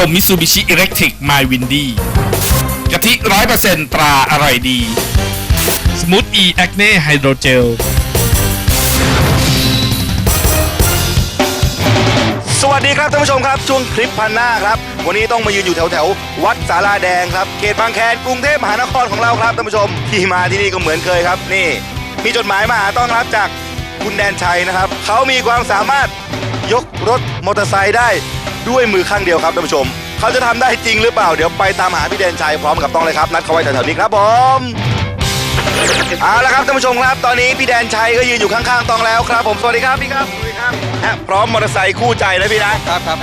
ลมมิซูบิชิอิเล็กทริกไมวินดี้กะทิร้อยเปอร์เซ็นตราอร่อยดี สมูทอีแอคเน่ไฮโดรเจล สวัสดีครับท่านผู้ชมครับ ช่วงคลิปพันหน้าครับ วันนี้ต้องมายืนอยู่แถวแถวๆวัดสาราแดงครับเขตบางแคกรุงเทพมหานครของเราครับท่านผู้ชมที่มาที่นี่ก็เหมือนเคยครับ นี่ มีจดหมายมาหาต้อนรับจากคุณแดนชัยนะครับเขามีความสามารถยกรถมอเตอร์ไซค์ได้ ด้วยมือข้างเดียวครับท่านผู้ชม เขาจะทำได้จริงหรือเปล่า เดี๋ยวไปตามหาพี่แดนชัยพร้อมกับต้องเลยครับ นัดเขาไว้แถวๆนี้ครับผมเอาละครับท่านผู้ชมครับ ตอนนี้พี่แดนชัยก็ยืนอยู่ข้างๆตองแล้วครับ ผมสวัสดีครับพี่ครับสวัสดีครับฮะพร้อมมอเตอร์ไซค์คู่ใจนะพี่นะครับครับ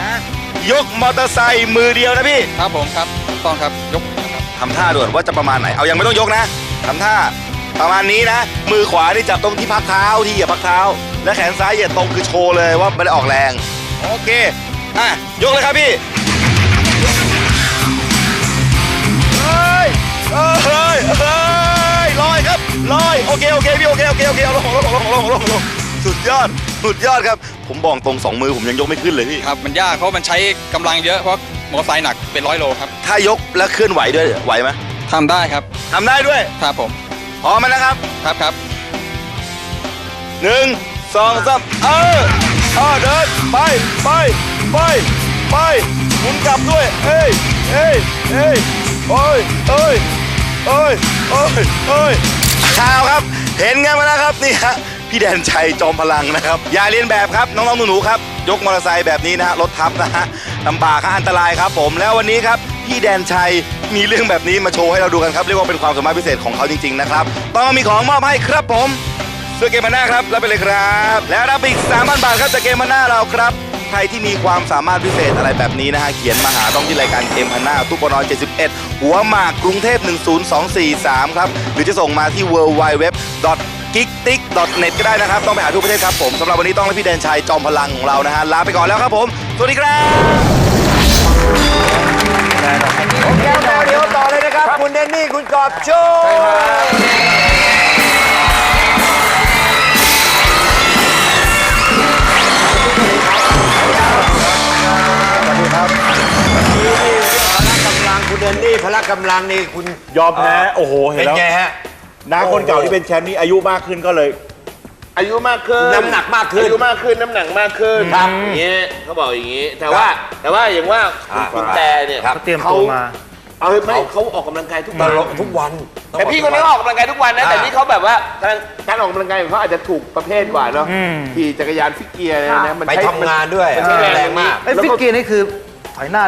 ยกมอเตอร์ไซค์มือเดียวนะพี่ครับผมครับต้องครับยกครับทำท่าด่วนว่าจะประมาณไหนเอายังไม่ต้องยกนะทำท่าประมาณนี้นะ มือขวานี่จับตรงที่พักเท้าที่เหยียบพักเท้า และแขนซ้ายเหยียดตรงคือโชว์เลยว่าไม่ได้ออกแรง โอเค อะยกเลยครับพี่เฮ้ยเฮ้ยเฮ้ยลอยครับลอยโอเคโอเคพี่โอเคโอเคโอเคเอาลงลงลงลงลงลงสุดยอดสุดยอดครับ ผมบอกตรงสองมือผมยังยกไม่ขึ้นเลยพี่ครับมันยากเพราะมันใช้กำลังเยอะเพราะมอเตอร์ไซค์หนักเป็นร้อยโลครับถ้ายกและเคลื่อนไหวด้วยไหวไหมทำได้ครับทำได้ด้วยครับผมพร้อมไหมนะครับ ครับครับ หนึ่งสองสามเออเออเดิน ไป ไป ไป ไปหมุนกลับด้วย เอ้ย เอ้ย เอ้ยโอ้ยเอ้ยเอ้ยเอ้ยเอ้ยข่าวครับ เห็นกันมาแล้วครับนี่ฮะพี่แดนชัยจอมพลังนะครับ อย่าเรียนแบบครับน้องๆหนูๆครับ ยกมอเตอร์ไซค์แบบนี้นะฮะรถทับนะฮะลำบากฮะอันตรายครับผมแล้ววันนี้ครับพี่แดนชัยมีเรื่องแบบนี้มาโชว์ให้เราดูกันครับเรียกว่าเป็นความสามารถพิเศษของเขาจริงๆนะครับต้องมีของมอบให้ครับผมเสื้อเกมมาหน้าครับรับไปเลยครับ แล้วรับอีก3,000บาทครับจากเกมมาหน้าเราครับ ใครที่มีความสามารถพิเศษอะไรแบบนี้นะฮะ เขียนมาหาต้องที่รายการเกมพันหน้าตู้ปนอย71 หัวหมากกรุงเทพ 10243 ครับ หรือจะส่งมาที่ w w w g i g t i k n e t ก็ได้นะครับ ต้องไปหาทุกประเทศครับผมสำหรับวันนี้ต้องและพี่แดนชัยจอมพลังของเรานะฮะลาไปก่อนแล้วครับผม สวัสดีครับโอเคเดี๋ยวต่อเลยนะครับ คุณเดนนี่คุณกอบโชว์ ละกำลังนี่คุณยอมแพ้โอ้โหเห็เป็นนแล้วไงฮะ น้าคนเก่าที่เป็นแชมป์นี่อายุมากขึ้นก็เลย อายุมากขึ้นน้ำหนักมากขึ้นอายุมากขึ้นน้ำหนักมากขึ้นครับอย่างเงี้ยเขาบอกอย่างงี้ แต่ว่าแต่ว่าอย่างว่าคุณอ่าคุณแต่เนี่ยครับ เตรียมตัวมา เอาไม่เขาออกกำลังกายทุกตวันลกทุกวันแต่พี่คนนี้ก็ออกกำลังกายทุกวันนะอ่าแต่นี่เขาแบบว่าการการออกกำลังกายของเขาอาจจะถูกประเภทกว่าเนาะขี่จักรยานฟิกเกียร์เนี่ยนะมันไปใช้ ทำงานด้วยมันใช้แรงมาก ไอ้ฟิกเกียร์นี่คือถอยหน้า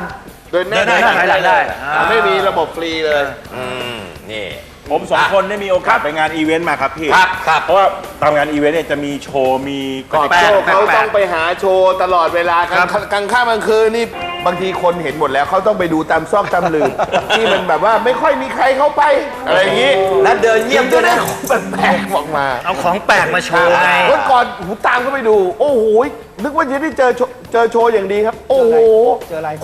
เดินหน้าเดินหน้าถอยหลังได้อ่า ไม่มีระบบฟรีเลย อืมนี่ ผมสองคนได้มีโอกาสไปงานอีเวนต์มาครับพี่ ครับครับ เพราะว่าตามงานอีเวนต์เนี่ยจะมีโชว์ มีกอบโชว์เขาต้องไปหาโชว์ตลอดเวลากลางกลางค่ำกลางคืนนี่บางทีคนเห็นหมดแล้วเขาต้องไปดูตามซอกตามหลืม ที่มันแบบว่าไม่ค่อยมีใครเข้าไป อะไรอย่างนี้แล้วเดินเยี่ยมจะด้วยได้นะ ของแปลกๆออกมาเอาของแปลกมาโชว์ไง วันก่อนหูตามเข้าไปดู โอ้โหนึกว่าจะได้เจอโชว์เจอโชว์อย่างดีครับ โอ้โห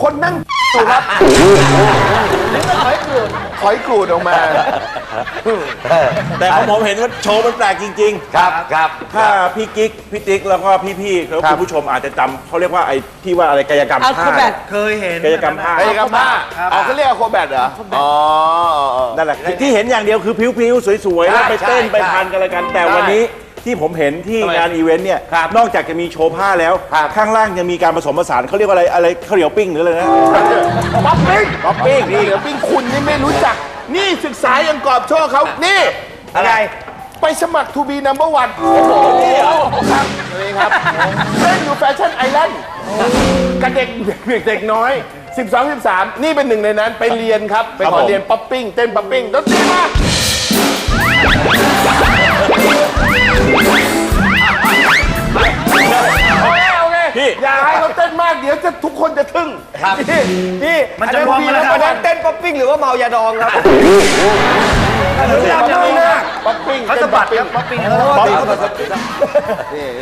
คนนั่ง อยู่ครับถอยกรูดถอยกรูดออกมา แต่ของผมเห็นว่าโชว์มันแปลกจริงครับครับๆถ้าพี่กิ๊กพี่ติ๊กแล้วก็พี่ๆแล้วครัคุบณผู้ชมอาจจะจำเขาเรียกว่าไอ้ที่ว่าอะไรกายกรรมผ้าเคยเห็นกายกรรมผ้าไอ้กำผ้าอ๋อเขาเรียกว่าโคแบทเหรออ๋อนั่นแหละที่เห็นอย่างเดียวคือผิวๆสวยๆแล้วไปเต้นไปพันกันอะไรกันแต่วันนี้ ที่ผมเห็นที่ทำไมงานอีเวนต์เนี่ยนอกจากจะมีโชว์ผ้าแล้ว ครับ ข้างล่างยังมีการผสมผสานเขาเรียกว่าอะไรอะไรข้าวเหนียวปิ้งหรืออะไรนะ ป๊อปปิ้งป๊อปปิ้งนี่เหรอปิ้งคุณนี่ไม่รู้จัก นี่ศึกษาอย่างกรอบโชว์เขานี่อะไรไปสมัคร to be number one โอ้โหนี่เหรอครับนี่ครับเล่นอยู่แฟชั่นไอแลนด์กับเด็กเด็กเด็กน้อย 12 13 นี่เป็นหนึ่งในนั้นไปเรียนครับ ไปขอเรียนป๊อปปิ้งเต้นป๊อปปิ้งดนตรีมาโอเคโอเค พี่อย่าให้เขาเต้นมากเดี๋ยวจะทุกคนจะทึ่งครับนี่นี่มันจะมองกันแล้ววันนั้นเต้นป๊อปปิ้งหรือว่าเมายาดองครับป๊อปปิ้งนะป๊อปปิ้งเขาสะบัดครับป๊อปปิ้งป๊อป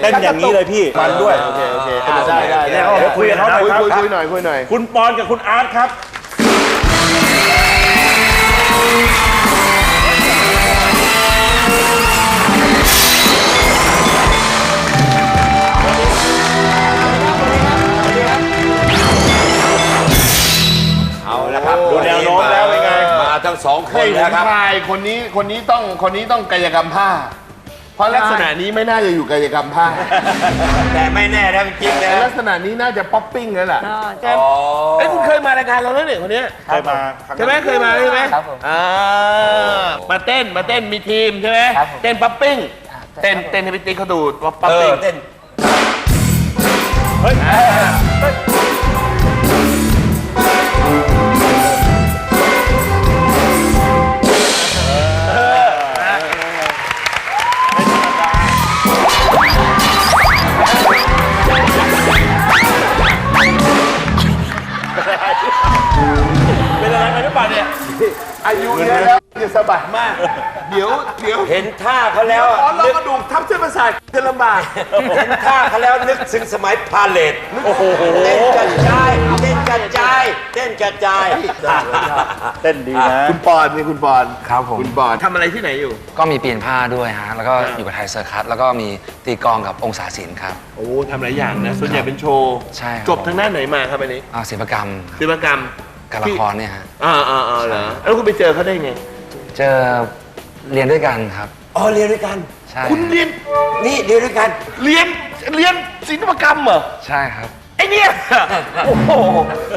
เต้นอย่างนี้เลยพี่มันด้วยโอเคโอเคได้ได้ได้เดี๋ยวคุยกับเขาหน่อยคุยครับคุยคุยหน่อยคุยหน่อยคุณปอนกับคุณอาร์ตครับ เห็นพายคนนี้คนนี้ต้องคนนี้ต้องกายกรรมผ้า เพราะลักษณะนี้ไม่น่าจะอยู่กายกรรมผ้าแต่ไม่แน่นะจริงๆนะแต่ลักษณะนี้น่าจะป๊อปปิ้งแล้วล่ะอ๋อเอ้ยคุณเคยมารายการเราแล้วเนี่ยคนเนี้ยเคยมาใช่ไหมเคยมาใช่ไหมครับผมอ่ามาเต้นมาเต้นมีทีมใช่ไหมครับผม เต้นป๊อปปิ้งเต้นเต้นให้พี่ติ๊กเขาดูว่าป๊อปเอปิ้องเต้นเป็น อายุเยอะแล้วอย่าสะบัดมาก เดี๋ยวเดี๋ยวเห็นท่าเขาแล้วอ๋อเรานึกกระดูกทับเส้นประสาทจะลำบากเห็นท่าเขาแล้วนึกถึงสมัยพาเลทโอ้โหเต้นกระจายเต้นกระจายเต้นกระจาย เต้นดีนะ คุณปอนนี่คุณปอนครับผม คุณปอนทำอะไรที่ไหนอยู่ ก็มีเปลี่ยนผ้าด้วยฮะ แล้วก็อยู่กับไทยเซอร์คัส แล้วก็มีตีกลองกับองศาศิลป์ครับ โอ้ทำหลายอย่างนะส่วนใหญ่เป็นโชว์ใช่ครับ จบทางด้านไหนมาครับอันนี้อ่าศิลปกรรมศิลปกรรม การละครเนี่ยฮะ อ่าอ่าอ่าเหรอแล้วคุณไปเจอเขาได้ไง เจอเรียนด้วยกันครับ อ๋อเรียนด้วยกัน ใช่ คุณเรียนนี่เรียนด้วยกัน เรียนเรียนศิลปกรรมเหรอ ใช่ครับ ไอเนี่ยโอ้โห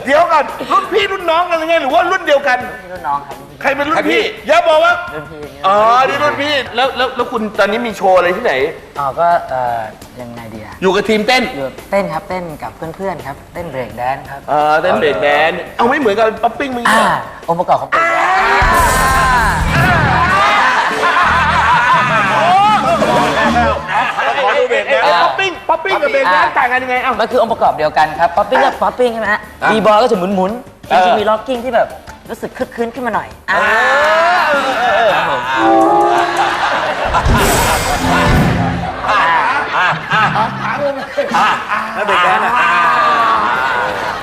เดี๋ยวกันรุ่นพี่รุ่นน้องกันยังไงหรือว่ารุ่นเดียวกัน รุ่นน้องครับใครเป็นรุ่นพี่อย่าบอกว่ารุ่นพี่อย่างเงี้ยอ๋อนี่รุ่นพี่แล้วแล้วแล้วคุณตอนนี้มีโชว์อะไรที่ไหน อ๋อก็เอ่อยังไงดีอะอยู่กับทีมเต้นอยู่เต้นครับเต้นกับเพื่อนๆครับเต้นเบรกแดนซ์ครับเออเต้นเบรกแดนซ์เอาไม่เหมือนกับป๊อปปิ้งมึงอ่าเหรอองค์ประกอบของเบรกแดนซ์ อดูเบรกนะไอ้ป๊อปปิ้งป๊อปปิ้งกับเบรกแดนซ์ต่างกันยังไงเอ้า มันคือองค์ประกอบเดียวกันครับป๊อปปิ้งก็ป๊อปปิ้งใช่ไหมฮะบีบอยก็จะหมุนหมุนๆจริงๆมีล็อกกิ้งที่แบบรู้สึกคึกคืนขึ้นมาหน่อยอ่าแล้วเบรกแดนซ์อะ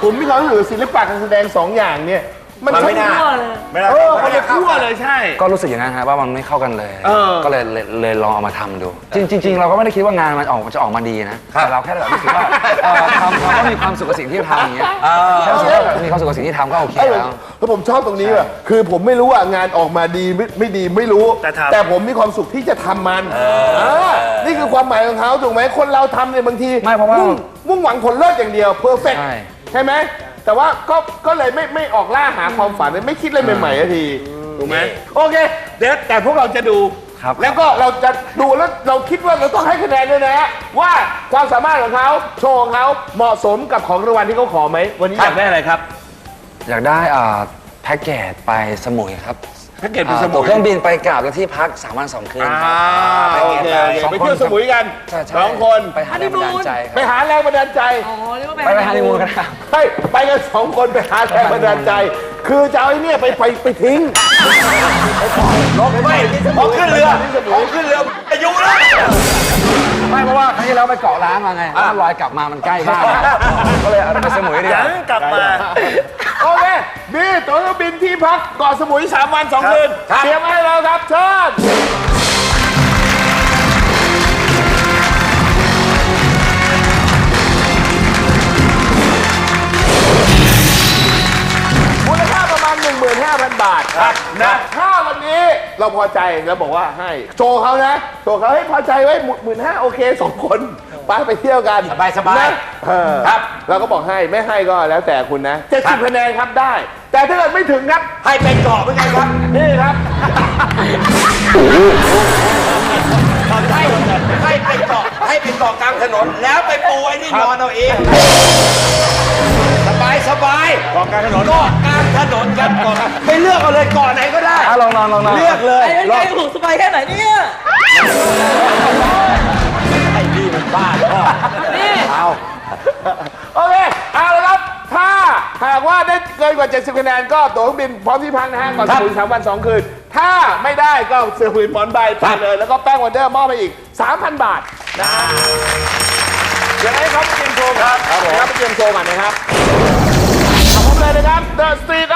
ผมมีความรู้สึกว่าศิลปะการแสดงสองอย่างเนี่ย มันมันไม่น่าไม่น่าเออคนละขั้วเลยใช่ ก็รู้สึกอย่างนั้นฮะว่ามันไม่เข้ากันเลย เออ ก็เลยเลยเลยลองเอามาทำดู จริงจริงๆ เราก็ไม่ได้คิดว่างานมันออกมันจะออกมาดีนะแต่เราแค่แบบรู้สึกว่าเอ่อทำเราก็มีความสุขกับสิ่งที่ทำอย่างเงี้ยแค่รู้สึกว่ามีความสุขกับสิ่งที่ทำก็โอเคไอ้แล้ว แล้วผมชอบตรงนี้ว่ะคือผมไม่รู้ว่างานออกมาดีไม่ไม่ดีไม่รู้ แต่ทำ แต่ผมมีความสุขที่จะทำมันานี่คือความหมายของเขาถูกไหมคนเราทำเนี่ยบางทีไม่เพราะว่างมุ่งหวังผลเลิศอย่างเดียวเพอร์เฟกใช่ ใช่ไหม แต่ว่าก็ก็เลยไม่ไม่ออกล่าหาความฝันไม่คิดอะไรใหม่ๆสักทีถูกไหมโอเค เดี๋ยวแต่พวกเราจะดู ครับ แล้วก็เราจะดูแล้วเราคิดว่าเราต้องให้คะแนนด้วยนะฮะว่าความสามารถของเขาโชว์ของเขาเหมาะสมกับของรางวัลที่เขาขอไหมวันนี้อยากได้อะไรครับ อยากได้อ่าแพ็กเกจไปสมุยครับ แพ็กเกจไปอ่าสมุตั๋วย เครื่องบินไปกลับแล้วที่พัก3วัน2คืนอ่าครับโอเคโอเคสองไปคนเที่ยวสมุยกันใช่ใช่สองคน ไปหาแรงบันดาลใจคไปรับหาแรงบันดาลใจไปไปฮันนีมูนกันครับเฮ้ยไปกันสองคนไปหาแรงบันดาลใจ คือจะเอาไอ้เนี่ยไปไปไปทิ้งไม่พอขึ้นเรือพอขึ้นเรืออายุแล้วไม่เพราะว่าครั้งที่แล้วไปเกาะล้างมาไงแล้วลอยกลับมามันใกล้บ้านก็เลยเอาไปสมุยดีกว่ากลับมาโอเคนี่ตั๋วเครื่องบินที่พักเกาะสมุย 3 วัน 2 คืนครับเตรียมไว้ให้เราครับเชิญมูลค่าประมาณ 15,000 บาทครับนะถ้าวันนี้เราพอใจแล้วบอกว่าให้ โชว์เขานะ โชว์เขาให้พอใจไว้หมื่นห้าโอเคสองคน ไปไปเที่ยวกันสบายๆนะเออครับ เราก็บอกให้ไม่ให้ก็แล้วแต่คุณนะ70คะแนนครับได้ แต่ถ้าเกิดไม่ถึงครับ ให้ไปเกาะเหมือนกันครับนี่ครับ ให้ให้ไปเกาะให้ไปเกาะกลางถนน แล้วไปปูไอ้นี่นอนเอาเองสบายสบายเกาะกลางถนนเกาะกลางถนนครับเกาะไปเลือกเอาเลยเกาะไหนก็ได้ อะลองลองลองลองเลือกเลย ไอ้เป็นไงถูกสบายแค่ไหนเนี่ยไอ้นี่มัน บ้าพ่อเอาโอเค เอาละครับ ถ้าหากว่าได้เกินกว่า 70คะแนนก็ตั๋วเครื่องบินพร้อมที่พักนะฮะก่อนสมุยสามวันสองคืน ถ้าไม่ได้ก็เสือผืนหมอนใบไปเลย แล้วก็แป้งวันเดอร์มอบไปอีก 3,000 บาทนะฮะเดี๋ยวให้เขาไปเตรียมโชว์ครับครับผมไปเตรียมโชว์ก่อนนะครับขอบคุณเลยนะครับ The Street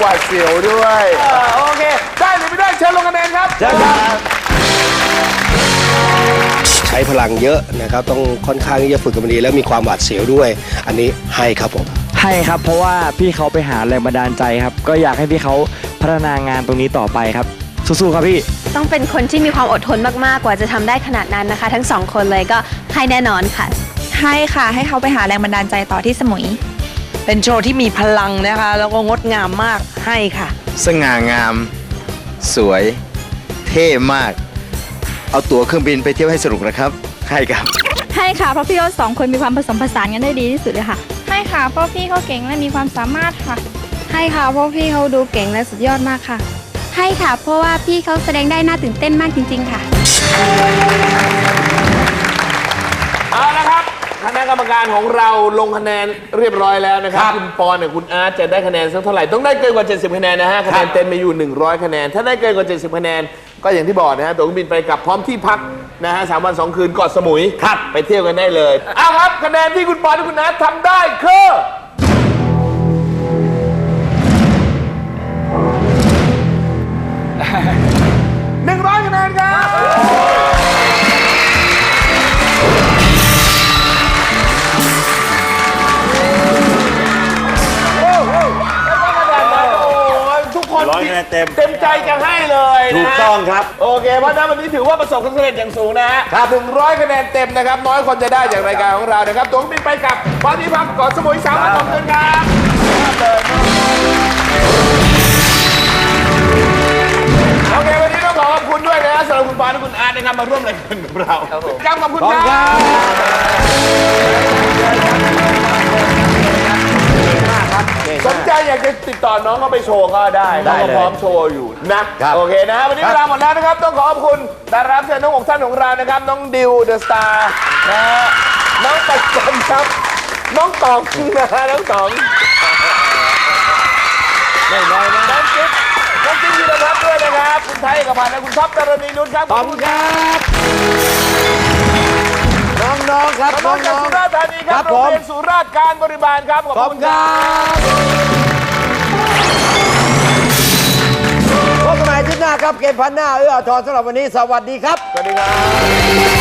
หวาดเสียวด้วยโอเค ได้หรือไม่ได้เชิญลงคะแนนครับใช้พลังเยอะนะครับ ต้องค่อนข้างที่จะฝึกกันมาดีแล้วมีความหวาดเสียวด้วย อันนี้ให้ครับผม ให้ครับ เพราะว่าพี่เขาไปหาแรงบันดาลใจครับ ก็อยากให้พี่เขาพัฒนางานตรงนี้ต่อไปครับ สู้ๆครับพี่ ต้องเป็นคนที่มีความอดทนมากๆ กว่าจะทำได้ขนาดนั้นนะคะ ทั้งสองคนเลยก็ให้แน่นอนค่ะ ให้ค่ะ ให้เขาไปหาแรงบันดาลใจต่อที่สมุย เป็นโชว์ที่มีพลังนะคะ แล้วก็งดงามมากให้ค่ะ สง่างาม สวย เท่มาก เอาตั๋วเครื่องบินไปเที่ยวให้สนุกนะครับใช่ครับ ให้ค่ะเพราะพี่เขาสองคนมีความผสมผสานกันได้ดีที่สุดเลยค่ะ ให้ค่ะเพราะพี่เขาเก่งและมีความสามารถค่ะ ให้ค่ะเพราะพี่เขาดูเก่งและสุดยอดมากค่ะ ให้ค่ะ เพราะว่าพี่เขาแสดงได้น่าตื่นเต้นมากจริง ๆ ค่ะ กรรมการของเราลงคะแนนเรียบร้อยแล้วนะครับคุณปอนกับคุณอาร์ตจะได้คะแนนสักเท่าไหร่ต้องได้เกินกว่า 70 คะแนนนะฮะคะแนนเต็มไปอยู่ 100 คะแนน ถ้าได้เกินกว่า 70 คะแนน ก็อย่างที่บอกนะฮะตั๋วเครื่องบินไปกลับพร้อมที่พักนะฮะสามวันสองคืนเกาะสมุยครับไปเที่ยวกันได้เลยเอาครับคะแนนที่คุณปอนและคุณอาร์ตทำได้คือหนึ่งร้อยคะแนนครับ เต็ม เต็มใจจะให้เลยนะถูกต้องครับ โอเคเพราะฉะนั้นวันนี้ถือว่าประสบความสำเร็จอย่างสูงนะฮะหนึ่งร้อยคะแนนเต็มนะครับ น้อยคนจะได้จากรายการของเรานะครับตัวเครื่องบินไปกลับวันนี้พักเกาะสมุยสามวันสองคืนครับโอเควันนี้ต้องขอขอบคุณด้วยนะสำหรับคุณปานและคุณอาร์ตนะครับมาร่วมรายการกับเราครับผมขอบคุณครับ นใจอยากจะติดต่อน้องเขาไปโชว์ก็ได้น้องเขาพร้อมโชว์อยู่นะโอเคนะฮะวันนี้เวลาหมดแล้วนะครับ ต้องขอขอบคุณดารารับเชิญทั้งหกท่านของเรานะครับ น้องดิวเดอะสตาร์นะฮะน้องปัจจันครับ น้องต๋องนะฮะน้องต๋องไม่น้อยนะน้องจิ๊บน้องจิ๊บยีรพัฒน์ด้วยนะครับ คุณไทยเอกพันธ์และคุณท็อปดารณีนุชครับขอบคุณครับ น้องๆครับ น้องๆจากสุราษฎร์ธานีครับโรงเรียนสุราษฎร์การบริบาลครับขอบคุณครับพบ หน้าครับเกมพันหน้าเอื้ออาทรสำหรับวันนี้ สวัสดีครับ สวัสดีครับ